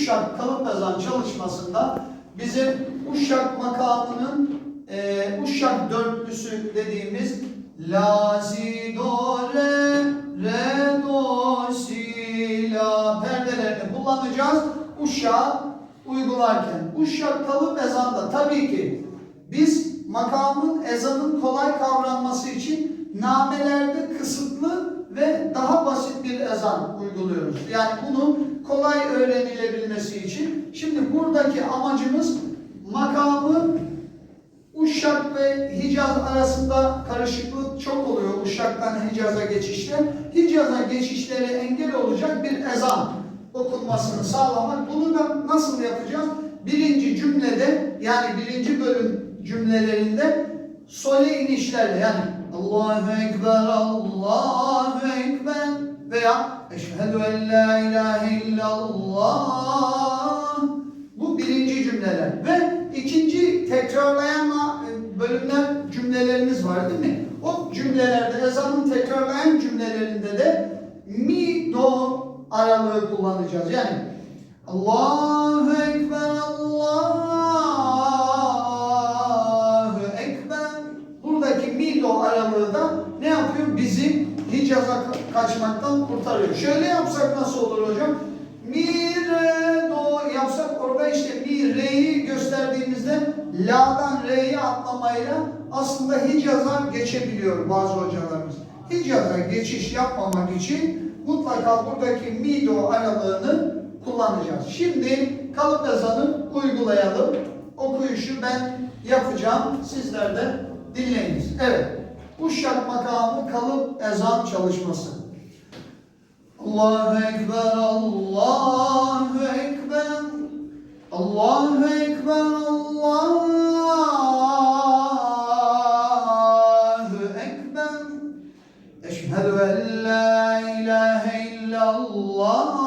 Uşak kalıp ezan çalışmasında bizim Uşak makamının e, Uşak dörtlüsü dediğimiz La, Si, Do, Re, Re, Do, Si, La perdelerini kullanacağız. Uşak uygularken. Uşak kalıp ezanda tabii ki biz makamın ezanın kolay kavranması için namelerde kısıtlı ve daha basit bir ezan uyguluyoruz. Yani bunu kolay öğrenilebilmesi için. Şimdi buradaki amacımız makamı Uşak ve Hicaz arasında karışıklık çok oluyor Uşak'tan Hicaz'a geçişte. Hicaz'a geçişlere engel olacak bir ezan okunmasını sağlamak. Bunu da nasıl yapacağız? Birinci cümlede yani birinci bölüm cümlelerinde sole inişlerle yani Allahu Ekber, Allahu Ekber veya Eşhedü en la ilahe illallah bu birinci cümleler ve ikinci tekrarlayan ma- bölümler cümlelerimiz var değil mi? O cümlelerde ezanın tekrarlayan cümlelerinde de mi do aralığı kullanacağız. Yani Allahu Ekber Allahu kaçmaktan kurtarıyor. Şöyle yapsak nasıl olur hocam? Mi, re, do yapsak orada işte mi, re'yi gösterdiğimizde la'dan re'yi atlamayla aslında Hicaz'a geçebiliyor bazı hocalarımız. Hicaz'a geçiş yapmamak için mutlaka buradaki mi, do aralığını kullanacağız. Şimdi kalıp ezanı uygulayalım. Okuyuşu ben yapacağım. Sizler de dinleyiniz. Evet. Uşak makamı kalıp ezan çalışması. Allahu Ekber, Allahu Ekber, Allahu Ekber, Allahu Ekber. Eşhedü en la ilahe illallah.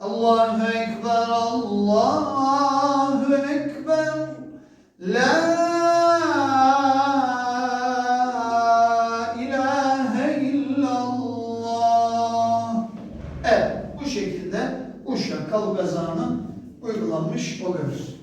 Allahu Ekber, Allahu Ekber. La ilahe illallah. Evet, bu şekilde Uşa Kalgazan'ın uygulanmış oluyoruz.